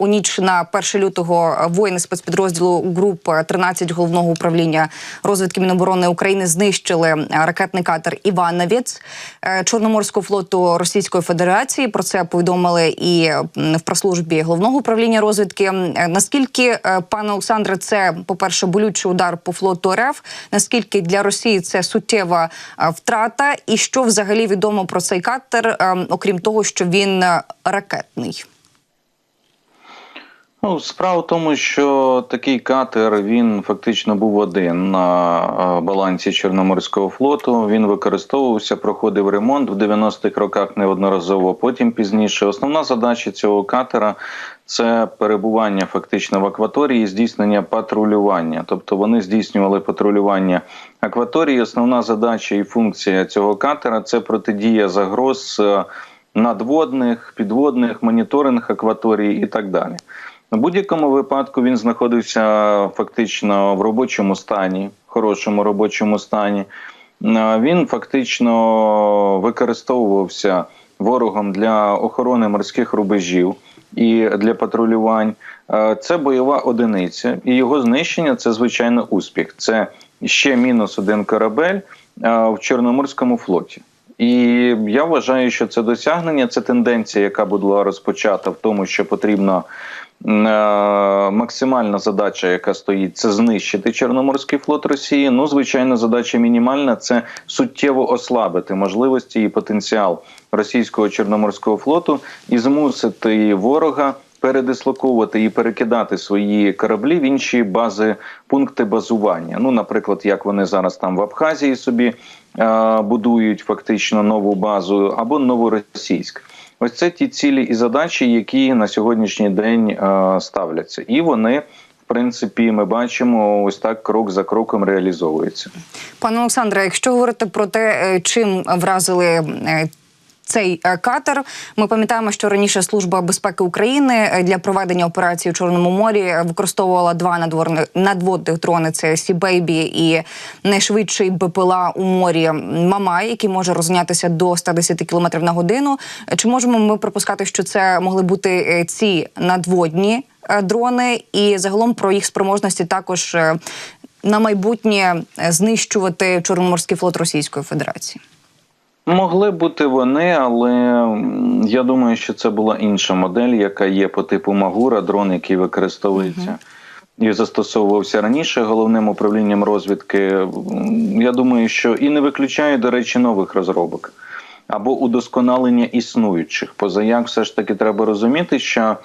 У ніч на 1 лютого воїни спецпідрозділу груп 13 головного управління розвідки Міноборони України знищили ракетний катер Івановець е, Чорноморського флоту Російської Федерації. Про це повідомили і м, в прес-службі головного управління розвідки. Е, Наскільки е, пане Олександре, це по перше болючий удар по флоту РФ? Наскільки для Росії це суттєва е, втрата? І що взагалі відомо про цей катер, е, окрім того, що він е, ракетний? Ну, справа в тому, що такий катер він фактично був один на е, балансі Чорноморського флоту. Він використовувався, проходив ремонт в 90-х роках неодноразово. Потім пізніше основна задача цього катера це перебування фактично в акваторії, здійснення патрулювання. Тобто вони здійснювали патрулювання акваторії. Основна задача і функція цього катера це протидія загроз е, надводних, підводних, моніторинг акваторії і так далі. В будь-якому випадку він знаходився фактично в робочому стані, хорошому робочому стані. Е, Він фактично використовувався ворогом для охорони морських рубежів і для патрулювань. Е, Це бойова одиниця, і його знищення це звичайно успіх. Це ще мінус один корабель е, в Чорноморському флоті. І я вважаю, що це досягнення, це тенденція, яка була розпочата в тому, що потрібно е, максимальна задача, яка стоїть, це знищити Чорноморський флот Росії. Ну, звичайно, задача мінімальна це суттєво ослабити можливості і потенціал російського чорноморського флоту і змусити ворога. Передислоковувати і перекидати свої кораблі в інші бази, пункти базування. Ну, наприклад, як вони зараз там в Абхазії собі е, будують фактично нову базу, або новоросійськ. Ось це ті цілі і задачі, які на сьогоднішній день е, ставляться, і вони, в принципі, ми бачимо, ось так крок за кроком реалізовуються. Пане Олександре, якщо говорити про те, е, чим вразили е, цей е, катер, ми пам'ятаємо, що раніше служба безпеки України е, для проведення операції у Чорному морі е, використовувала два надводних дрони: це Сі-Бейбі і найшвидший БПЛА у морі Мамай, який може розганятися до 110 км на годину. Чи можемо ми припускати, що це могли бути ці надводні дрони, і загалом про їх спроможності також на майбутнє знищувати Чорноморський флот Російської Федерації? Могли бути вони, але я думаю, що це була інша модель, яка є по типу Магура, дрон, який використовується. І застосовувався раніше головним управлінням розвідки. Я думаю, що і не виключає, до речі, нових розробок або удосконалення існуючих. Позаяк, все ж таки, треба розуміти, що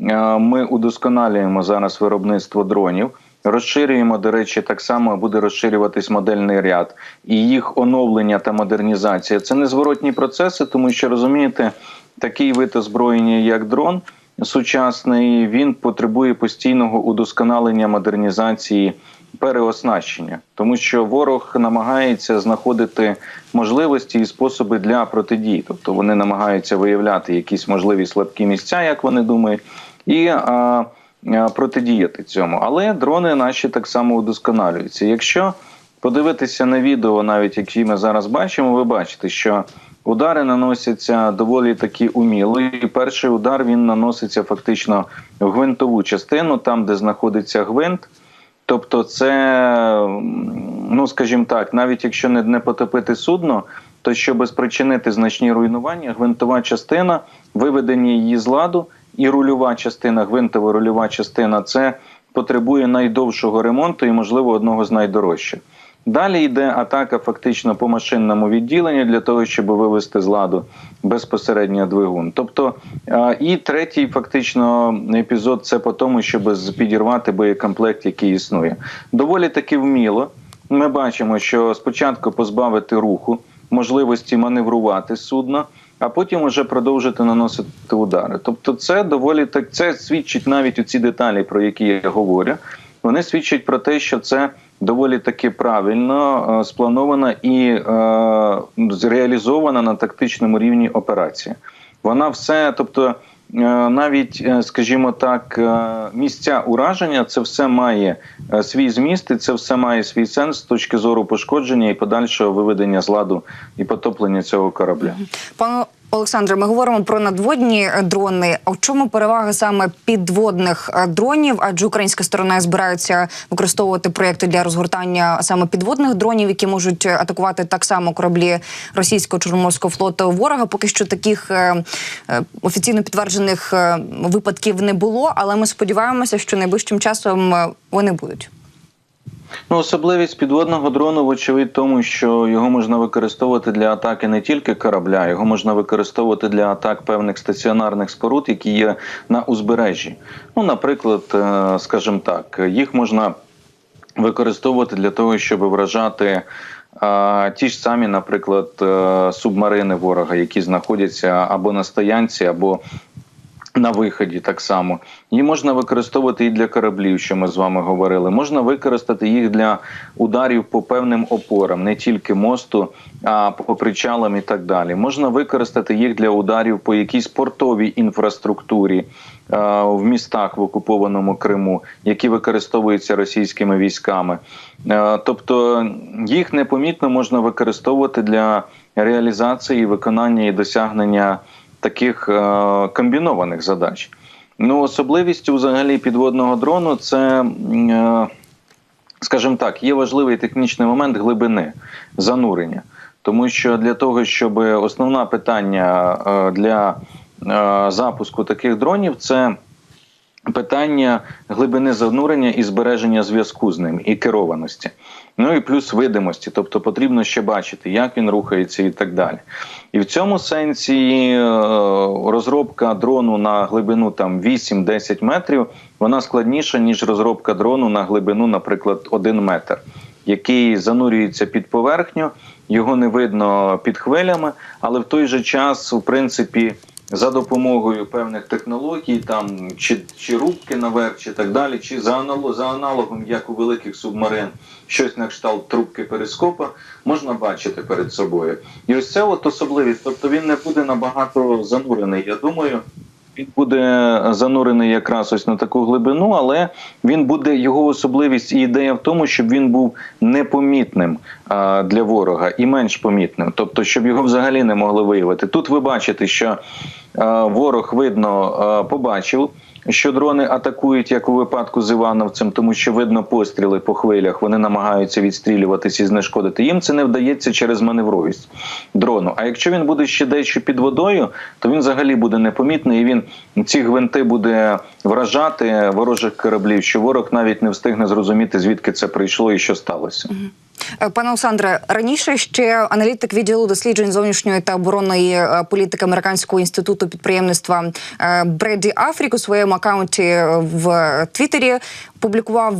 е, ми удосконалюємо зараз виробництво дронів. Розширюємо, до речі, так само буде розширюватись модельний ряд, і їх оновлення та модернізація. Це незворотні процеси, тому що розумієте, такий вид озброєння, як дрон сучасний, він потребує постійного удосконалення модернізації. Переоснащення, тому що ворог намагається знаходити можливості і способи для протидії, тобто вони намагаються виявляти якісь можливі слабкі місця, як вони думають, і а, протидіяти цьому. Але дрони наші так само удосконалюються. Якщо подивитися на відео, навіть які ми зараз бачимо, ви бачите, що удари наносяться доволі таки уміло. І перший удар він наноситься фактично в гвинтову частину, там де знаходиться гвинт. Тобто, це, ну скажімо так, навіть якщо не, не потопити судно, то щоб спричинити значні руйнування, гвинтова частина, виведення її з ладу, і рульова частина, гвинтова рульова частина, це потребує найдовшого ремонту і, можливо, одного з найдорожчих. Далі йде атака фактично по машинному відділенню для того, щоб вивести з ладу безпосередньо двигун. Тобто, і третій фактично епізод це по тому, щоб підірвати боєкомплект, який існує. Доволі таки вміло. Ми бачимо, що спочатку позбавити руху, можливості маневрувати судно, а потім уже продовжити наносити удари. Тобто, це доволі так це свідчить навіть у ці деталі, про які я говорю. Вони свідчать про те, що це доволі таки правильно е, спланована і е, зреалізована на тактичному рівні операція. Вона все, тобто, навіть, е, скажімо так, е, місця ураження, це все має е, свій зміст, і це все має свій сенс з точки зору пошкодження і подальшого виведення з ладу і потоплення цього корабля. Олександре, ми говоримо про надводні е, дрони. В чому перевага саме підводних е, дронів? Адже українська сторона збирається використовувати проєкти для розгортання саме підводних дронів, які можуть е, атакувати так само кораблі російського чорноморського флоту ворога. Поки що таких офіційно підтверджених випадків не було, але ми сподіваємося, що найближчим часом вони будуть. Ну, особливість підводного дрону, вочевидь, тому що його можна використовувати для атаки не тільки корабля, його можна використовувати для атак певних стаціонарних споруд, які є на узбережжі. Ну, наприклад, е, скажімо так, їх можна використовувати для того, щоб вражати. е, Ті ж самі, наприклад, е, субмарини ворога, які знаходяться або на стоянці, або на виході так само. Її можна використовувати і для кораблів, що ми з вами говорили. Можна використати їх для ударів по певним опорам, не тільки мосту, а по причалам і так далі. Можна використати їх для ударів по якійсь портовій інфраструктурі е, в містах в окупованому Криму, які використовуються російськими військами. Е, Тобто їх непомітно можна використовувати для реалізації, виконання і досягнення таких е, комбінованих задач. Ну, особливістю взагалі підводного дрону це, е, скажімо так, є важливий технічний момент глибини занурення. Тому що для того, щоб основне питання е, для запуску таких дронів це питання глибини занурення і збереження зв'язку з ним і керованості. Ну і плюс видимості, тобто потрібно ще бачити, як він рухається і так далі. І в цьому сенсі е, розробка дрону на глибину там 8-10 метрів вона складніша, ніж розробка дрону на глибину, наприклад, 1 метр, який занурюється під поверхню, його не видно під хвилями, але в той же час, в принципі, за допомогою певних технологій, там чи, чи рубки наверх, чи так далі, чи за, аналог, за аналогом, як у великих субмарин, щось на кшталт трубки перископа, можна бачити перед собою. І ось це от особливість. Тобто він не буде набагато занурений. Я думаю, він буде занурений якраз ось на таку глибину, але він буде його особливість і ідея в тому, щоб він був непомітним для ворога і менш помітним, тобто, щоб його взагалі не могли виявити. Тут ви бачите, що ворог видно побачив. Що дрони атакують, як у випадку з Івановцем, тому що видно постріли по хвилях, вони намагаються відстрілюватися і знешкодити. Їм це не вдається через маневровість дрону. А якщо він буде ще дещо під водою, то він взагалі буде непомітний. І він ці гвинти буде вражати ворожих кораблів, що ворог навіть не встигне зрозуміти, звідки це прийшло і що сталося. Е, Пане Олександре, раніше ще аналітик відділу досліджень зовнішньої та оборонної е, політики американського інституту підприємництва е, Бреді Афрік у своєму акаунті в Твіттері публікував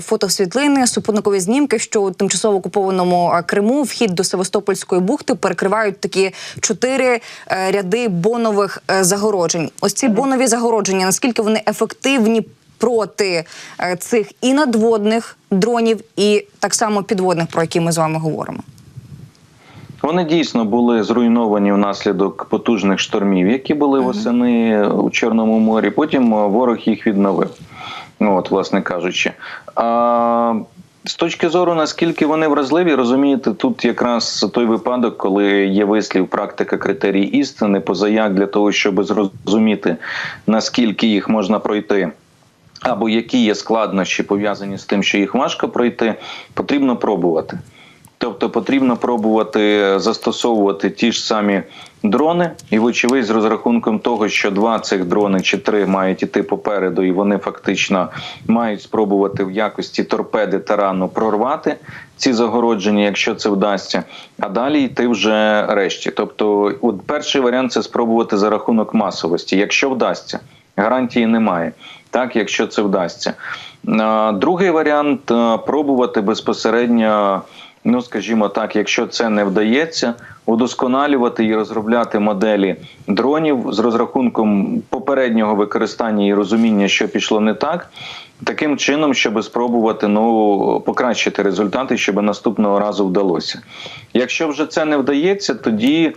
фотосвітлини, супутникові знімки, що у тимчасово окупованому Криму вхід до Севастопольської бухти перекривають такі чотири ряди бонових загороджень. Ось ці бонові загородження, наскільки вони ефективні проти е, цих і надводних дронів, і так само підводних, про які ми з вами говоримо. Вони дійсно були зруйновані внаслідок потужних штормів, які були восени у Чорному морі. Потім е, ворог їх відновив. Ну, от, власне кажучи. А, з точки зору, наскільки вони вразливі, розумієте, тут якраз той випадок, коли є вислів практика критерій істини, позаяк для того, щоб зрозуміти, наскільки їх можна пройти. Або які є складнощі пов'язані з тим, що їх важко пройти, потрібно пробувати. Тобто потрібно пробувати застосовувати ті ж самі дрони, і, вочевидь, з розрахунком того, що два цих дрони чи три мають іти попереду, і вони фактично мають спробувати в якості торпеди тарану прорвати ці загородження, якщо це вдасться, а далі йти вже решті. Тобто, от перший варіант це спробувати за рахунок масовості, якщо вдасться. Гарантії немає, так якщо це вдасться. Другий варіант пробувати безпосередньо, ну скажімо так, якщо це не вдається, удосконалювати і розробляти моделі дронів з розрахунком попереднього використання і розуміння, що пішло не так. Таким чином, щоб спробувати ну покращити результати, щоб наступного разу вдалося. Якщо вже це не вдається, тоді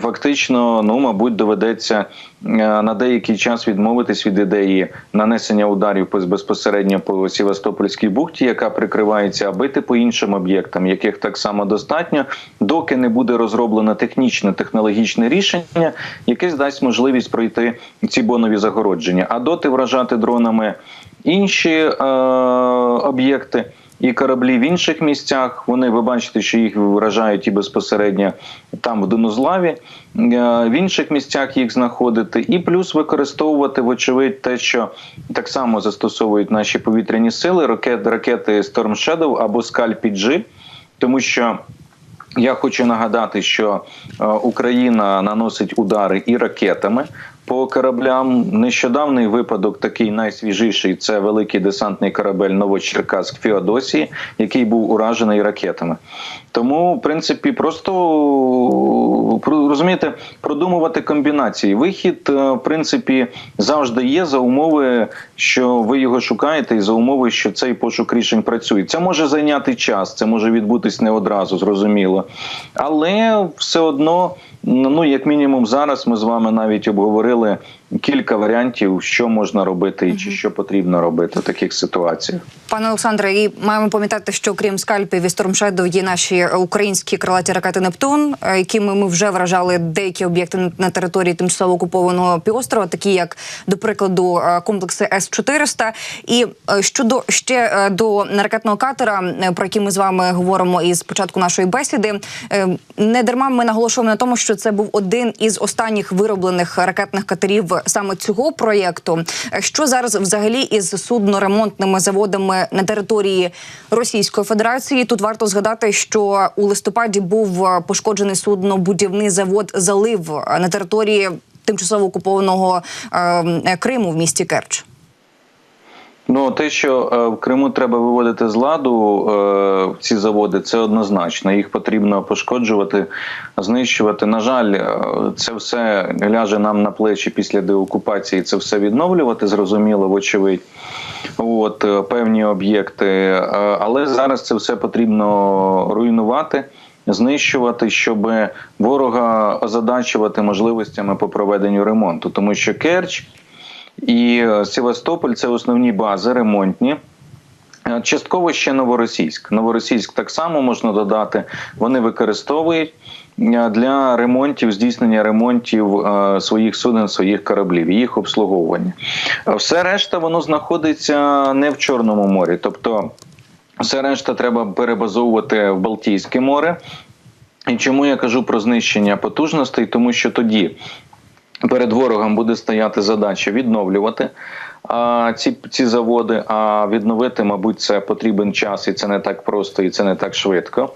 фактично, ну мабуть, доведеться е, на деякий час відмовитись від ідеї нанесення ударів безпосередньо по Сівастопольській бухті, яка прикривається, а бити по іншим об'єктам, яких так само достатньо, доки не буде розроблено технічне технологічне рішення, яке дасть можливість пройти ці бонові загородження, а доти вражати дронами інші е, об'єкти. І кораблі в інших місцях. Вони ви бачите, що їх вражають і безпосередньо там в Донузлаві, е, в інших місцях їх знаходити, і плюс використовувати, вочевидь, те, що так само застосовують наші повітряні сили, ракет, ракети Storm Shadow або Scalp G, тому що. Я хочу нагадати, що е, Україна наносить удари і ракетами по кораблям. Нещодавний випадок, такий найсвіжіший, це великий десантний корабель Новочеркаськ Феодосії, який був уражений ракетами. Тому, в принципі, просто про- розумієте, продумувати комбінації. Вихід, е, в принципі, завжди є за умови, що ви його шукаєте, і за умови, що цей пошук рішень працює. Це може зайняти час, це може відбутись не одразу, зрозуміло. Але все одно, ну як мінімум, зараз ми з вами навіть обговорили кілька варіантів, що можна робити і чи що потрібно робити в таких ситуаціях. Пане Олександре, і маємо пам'ятати, що крім скальпів і Стормшедов є наші українські крилаті ракети Нептун, е, якими ми вже вражали деякі об'єкти на- території тимчасово окупованого півострова, такі як, до прикладу, е, комплекси С 400 І е, щодо ще до ракетного катера, про який ми з вами говоримо із початку нашої бесіди, не дарма ми наголошуємо на тому, що це був один із останніх вироблених ракетних катерів саме цього проєкту. Що зараз взагалі із судноремонтними заводами на території Російської Федерації? Тут варто згадати, що у листопаді був пошкоджений суднобудівний завод залив на території тимчасово окупованого е, Криму в місті Керч. Ну, те, що е, в Криму треба виводити з ладу е, ці заводи, це однозначно. Їх потрібно пошкоджувати, знищувати. На жаль, е, це все ляже нам на плечі після деокупації. Це все відновлювати, зрозуміло, вочевидь. От певні об'єкти. Але зараз це все потрібно руйнувати. Знищувати, щоб ворога озадачувати можливостями по проведенню ремонту, тому що Керч і е, Севастополь це основні бази ремонтні. Е, Частково ще Новоросійськ. Новоросійськ так само можна додати. Вони використовують е, для ремонтів, здійснення ремонтів своїх суден, своїх кораблів, їх обслуговування. Все решта воно знаходиться не в Чорному морі, тобто все решта треба перебазовувати в Балтійське море. І чому я кажу про знищення потужностей? Тому що тоді перед ворогом буде стояти задача відновлювати а, ці, ці заводи. А відновити, мабуть, це потрібен час, і це не так просто, і це не так швидко.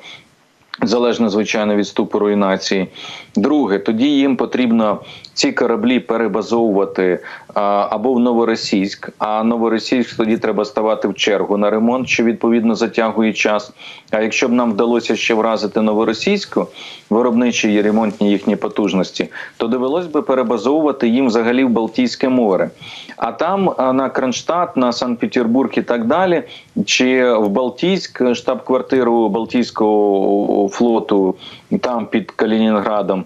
Залежно, звичайно, від ступу руйнації. Друге, тоді їм потрібно ці кораблі перебазовувати або в Новоросійськ, а Новоросійськ тоді треба ставати в чергу на ремонт, що відповідно затягує час. А якщо б нам вдалося ще вразити Новоросійську, виробничі і ремонтні їхні потужності, то довелось би перебазовувати їм взагалі в Балтійське море. А там на Кронштадт, на Санкт-Петербург і так далі, чи в Балтійськ, штаб-квартиру Балтійського флоту, там під Калінінградом,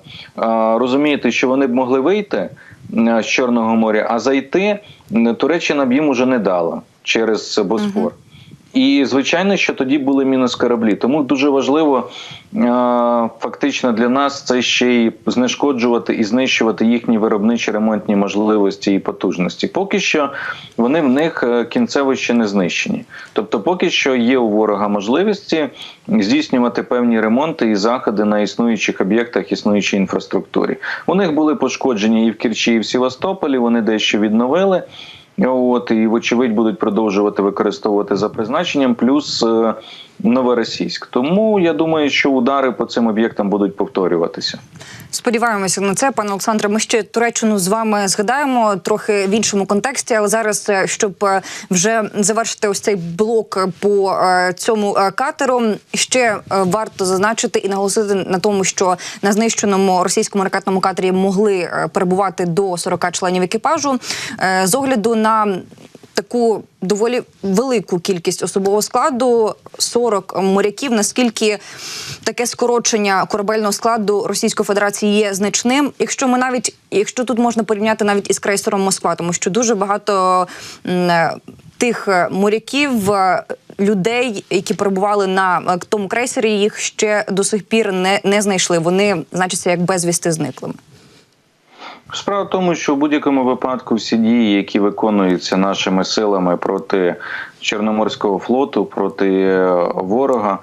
розумієте, що вони б могли вийти е, з Чорного моря, а зайти м, Туреччина б їм уже не дала через Босфор. І звичайно, що тоді були мінус кораблі. Тому дуже важливо е, фактично для нас це ще й знешкоджувати і знищувати їхні виробничі ремонтні можливості і потужності. Поки що вони в них е, кінцево ще не знищені. Тобто, поки що є у ворога можливості здійснювати певні ремонти і заходи на існуючих об'єктах, існуючій інфраструктурі. У них були пошкодження і в Керчі, і в Севастополі. Вони дещо відновили. От і вочевидь будуть продовжувати використовувати за призначенням, плюс е, новоросійськ. Тому я думаю, що удари по цим об'єктам будуть повторюватися. Сподіваємося на це, пане Олександре. Ми ще Туреччину з вами згадаємо трохи в іншому контексті, але зараз, е, щоб е, вже завершити ось цей блок по е, цьому катеру, ще варто зазначити і наголосити на тому, що на знищеному російському ракетному катері могли перебувати до 40 членів екіпажу. З огляду на таку доволі велику кількість особового складу 40 моряків. Наскільки таке скорочення корабельного складу Російської Федерації є значним? Якщо ми навіть якщо тут можна порівняти навіть із крейсером Москва, тому що дуже багато е, тих е, моряків. е, Людей, які перебували на тому крейсері, їх ще до сих пір не, не знайшли. Вони значаться як безвісти зниклими. Справа в тому, що в будь-якому випадку всі дії, які виконуються нашими силами проти Чорноморського флоту, проти е, ворога,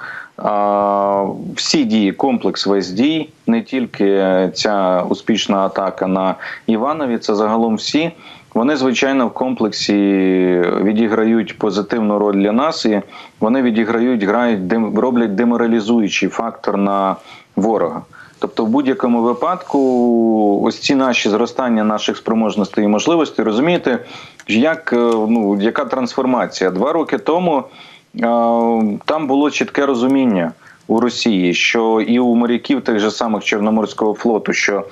всі дії, комплекс весь дій, не тільки ця успішна атака на Іванові, це загалом всі. Вони, звичайно, в комплексі відіграють позитивну роль для нас, і вони відіграють, грають, роблять деморалізуючий фактор на ворога. Тобто, в будь-якому випадку, ось ці наші зростання наших спроможностей і можливостей, розумієте, як е, ну яка трансформація? Два роки тому е, там було чітке розуміння у Росії, що і у моряків тих же самих Чорноморського флоту, що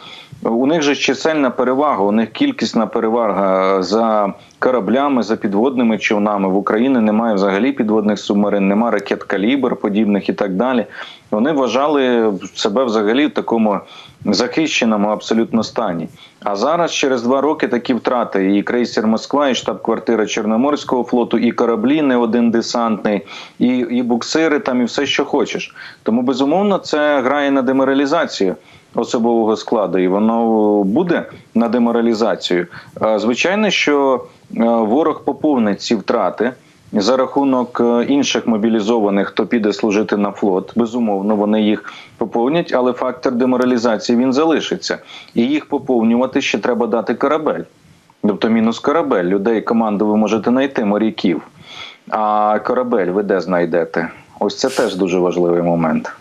у них же чисельна перевага, у них кількісна перевага за кораблями, за підводними човнами. В Україні немає взагалі підводних субмарин, немає ракет калібр подібних і так далі. Вони вважали себе взагалі в такому захищеному абсолютно стані. А зараз, через два роки, такі втрати: і крейсер Москва, і штаб-квартира Чорноморського флоту, і кораблі, не один десантний, і, і буксири, там, і все, що хочеш. Тому безумовно це грає на деморалізацію особового складу, і воно буде на деморалізацію. Звичайно, що ворог поповнить ці втрати. За рахунок е, інших мобілізованих, хто піде служити на флот, безумовно, вони їх поповнять, але фактор деморалізації він залишиться. І їх поповнювати ще треба дати корабель. Тобто мінус корабель. Людей команду ви можете знайти, моряків. А корабель ви де знайдете? Ось це теж дуже важливий момент.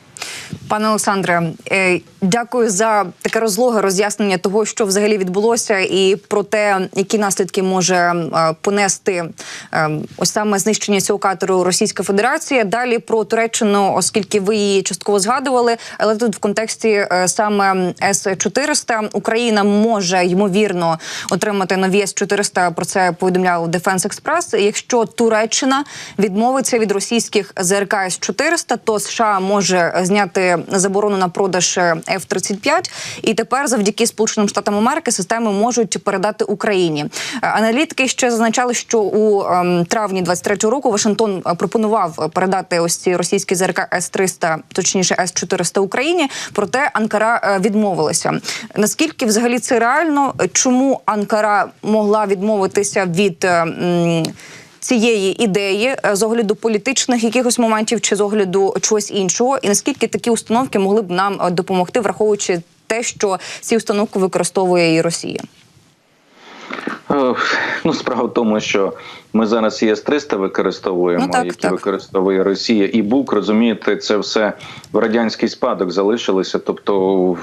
Пане Олександре, е, дякую за таке розлоге роз'яснення того, що взагалі відбулося, і про те, які наслідки може е, понести е, ось саме знищення цього катеру Російська Федерація. Далі про Туреччину, оскільки ви її частково згадували, але тут в контексті е, саме С 400 Україна може ймовірно отримати нові С 400 Про це повідомляв Defense Express. Якщо Туреччина відмовиться від російських ЗРК С 400 то США може зняти заборону на продаж F-35. І тепер, завдяки Сполученим Штатам Америки, системи можуть передати Україні. Е, Аналітики ще зазначали, що у ем, травні 23-го року Вашингтон е, пропонував передати ось ці російські ЗРК С-300, точніше С-400 Україні. Проте Анкара е, відмовилася. Наскільки взагалі це реально? Чому Анкара могла відмовитися від? Цієї ідеї е, з огляду політичних якихось моментів чи з огляду чогось іншого, і наскільки такі установки могли б нам е, допомогти, враховуючи те, що ці установки використовує і Росія? Е, Ну, справа в тому, що ми зараз і С-300 використовуємо, Ну, так, які так. використовує Росія, і БУК, розумієте, це все в радянський спадок залишилося. Тобто,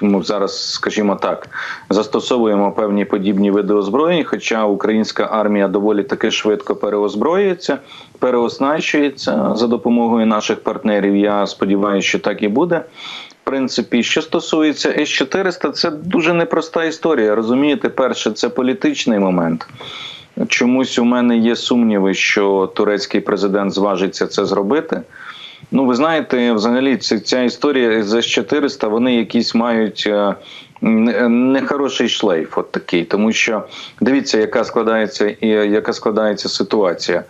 ми зараз, скажімо так, застосовуємо певні подібні види озброєнь, хоча українська армія доволі таки швидко переозброюється, переоснащується за допомогою наших партнерів. Я сподіваюся, що так і буде. Принципі, що стосується С-400, це дуже непроста історія. Розумієте, перше, це політичний момент. Чомусь у мене є сумніви, що турецький президент зважиться це зробити. Ну, ви знаєте, взагалі ця, історія з С-400, вони якісь мають е, нехороший шлейф, от такий, тому що дивіться, яка складається і яка складається ситуація.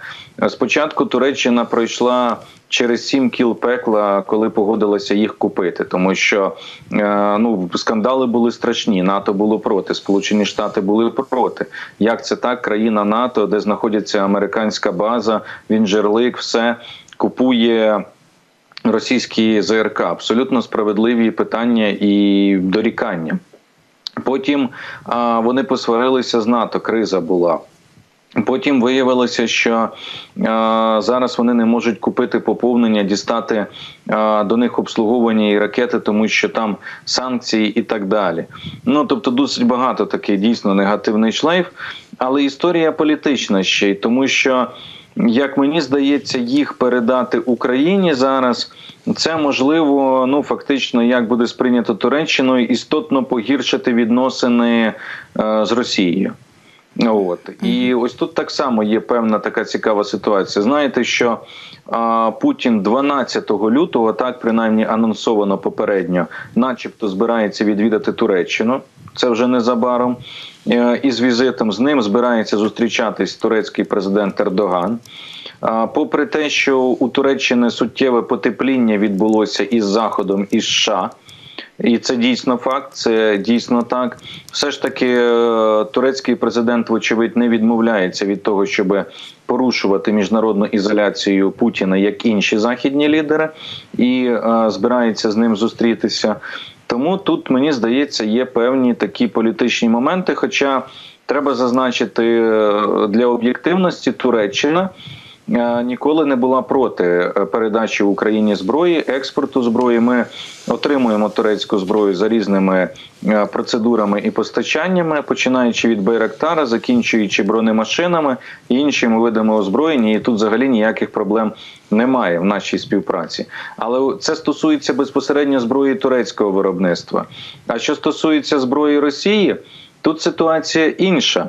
Спочатку Туреччина пройшла через сім кіл пекла, коли погодилася їх купити, тому що е, ну скандали були страшні. НАТО було проти, Сполучені Штати були проти. Як це так? Країна НАТО, де знаходиться американська база, він жерлик, все купує. Російські ЗРК абсолютно справедливі питання і дорікання. Потім а, вони посварилися з НАТО, криза була. Потім виявилося, що е, зараз вони не можуть купити поповнення, дістати е, до них обслуговування і ракети, тому що там санкції і так далі. Ну тобто, досить багато такий дійсно негативний шлейф, але історія політична ще й тому, що. Як мені здається, їх передати Україні зараз це можливо, ну фактично, як буде сприйнято Туреччиною, істотно погіршити відносини е, з Росією. От і ось тут так само є певна така цікава ситуація. Знаєте, що а, Путін 12 лютого, так принаймні анонсовано попередньо, начебто збирається відвідати Туреччину. Це вже незабаром. Е, І з візитом з ним збирається зустрічатись турецький президент Ердоган. Попри те, що у Туреччини суттєве потепління відбулося із Заходом і США. І це дійсно факт, це дійсно так. Все ж таки, е, турецький президент, вочевидь, не відмовляється від того, щоб порушувати міжнародну ізоляцію Путіна як інші західні лідери, і е, збирається з ним зустрітися. Тому тут мені здається є певні такі політичні моменти. Хоча треба зазначити е, для об'єктивності Туреччина. Е, Ніколи не була проти е, передачі в Україні зброї, експорту зброї. Ми отримуємо турецьку зброю за різними е, процедурами і постачаннями, починаючи від Байрактара, закінчуючи бронемашинами і іншими видами озброєння. І тут взагалі ніяких проблем немає в нашій співпраці. Але це стосується безпосередньо зброї турецького виробництва. А що стосується зброї Росії, тут ситуація інша,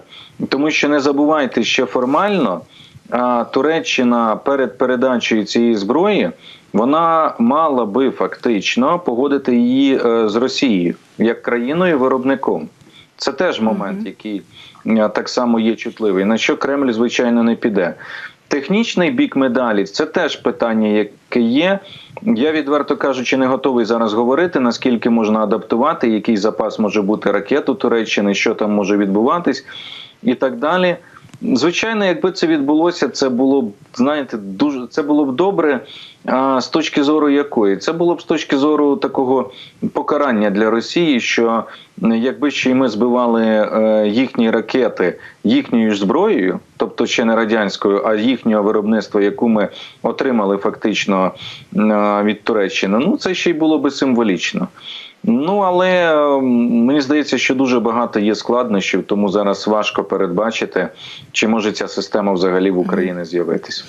тому що не забувайте, що формально. А Туреччина перед передачею цієї зброї вона мала би фактично погодити її е, з Росією як країною виробником. Це теж момент, який е, так само є чутливий. На що Кремль, звичайно, не піде. Технічний бік медалі це теж питання, яке є. Я відверто кажучи, не готовий зараз говорити, наскільки можна адаптувати, який запас може бути ракет у Туреччини, що там може відбуватись, і так далі. Звичайно, якби це відбулося, це було б знаєте, дуже це було б добре. А з точки зору якої? Це було б з точки зору такого покарання для Росії, що якби ще й ми збивали е, їхні ракети їхньою зброєю, тобто ще не радянською, а їхнього виробництва, яку ми отримали фактично від Туреччини, ну це ще й було би символічно. Ну але мені здається, що дуже багато є складнощів, тому зараз важко передбачити, чи може ця система взагалі в Україні з'явитися.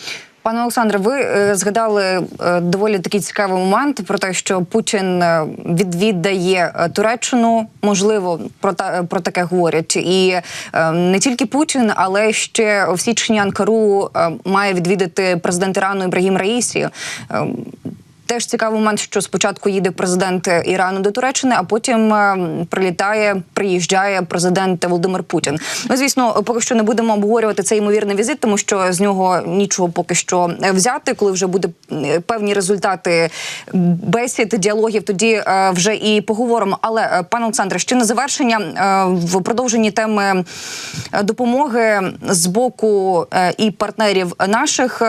Пане Олександре, ви е, згадали е, доволі такий цікавий момент про те, що Путін е, відвідає Туреччину. Можливо, про та про таке говорять, і не тільки Путін, але ще в січні Анкару має відвідати президент Ірану Ібрагім Раїсі. Теж цікавий момент, що спочатку їде президент Ірану до Туреччини, а потім е, прилітає, приїжджає президент Володимир Путін. Ми, звісно, поки що не будемо обговорювати цей ймовірний візит, тому що з нього нічого поки що взяти. Коли вже буде е, певні результати бесід, діалогів, тоді е, вже і поговоримо. Але пане Олександре, ще на завершення в продовженні теми допомоги з боку і партнерів наших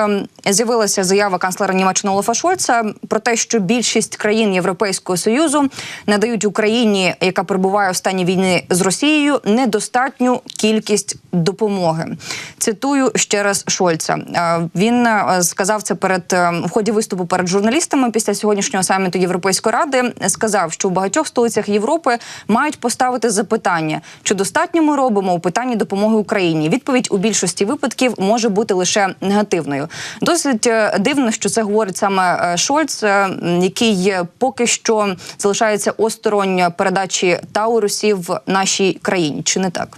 з'явилася заява канцлера Німеччини Олафа Шольца про те, що більшість країн Європейського союзу надають Україні, яка перебуває у стані війни з Росією, недостатню кількість допомоги. Цитую ще раз Шольца. Е, Він е, сказав це перед е, в ході виступу перед журналістами після сьогоднішнього саміту Європейської ради. Сказав, що у багатьох столицях Європи мають поставити запитання, чи достатньо ми робимо у питанні допомоги Україні. Відповідь у більшості випадків може бути лише негативною. Досить дивно, що це говорить саме Шольц, е, який поки що залишається осторонь передачі Таурусів нашій країні. Чи не так?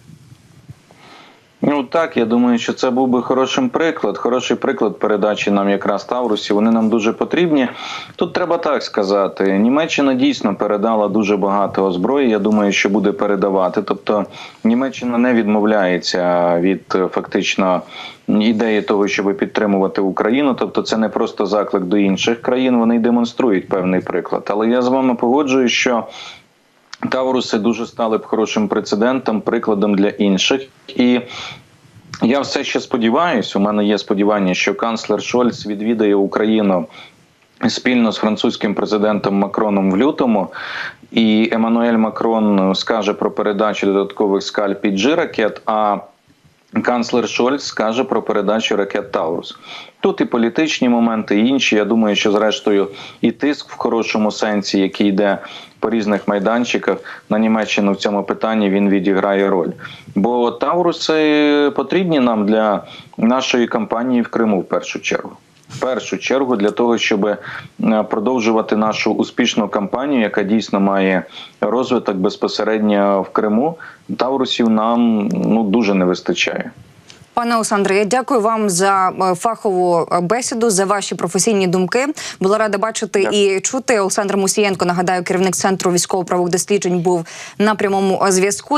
Ну так, я думаю, що це був би хорошим приклад. Хороший приклад передачі нам якраз Таврусі. Вони нам дуже потрібні. Тут треба так сказати. Німеччина дійсно передала дуже багато озброї. Я думаю, що буде передавати. Тобто Німеччина не відмовляється від фактично ідеї того, щоб підтримувати Україну. Тобто, це не просто заклик до інших країн. Вони демонструють певний приклад. Але я з вами погоджуюсь, що. Тавруси дуже стали б хорошим прецедентом, прикладом для інших. І я все ще сподіваюся, у мене є сподівання, що канцлер Шольц відвідає Україну спільно з французьким президентом Макроном в лютому. І Еммануель Макрон скаже про передачу додаткових скаль G-ракет, А канцлер Шольц скаже про передачу ракет Таурус. Тут і політичні моменти, і інші. Я думаю, що зрештою і тиск в хорошому сенсі, який йде по різних майданчиках на Німеччину в цьому питанні він відіграє роль. Бо Тауруси потрібні нам для нашої кампанії в Криму в першу чергу. В першу чергу для того, щоб е, продовжувати нашу успішну кампанію, яка дійсно має розвиток безпосередньо в Криму, Таврусів нам ну дуже не вистачає. Пане Олександре, я дякую вам за е, фахову е, бесіду, за ваші професійні думки. Була рада бачити Дякую. і чути. Олександр Мусієнко, нагадаю, керівник центру військово-правових досліджень, був на прямому зв'язку.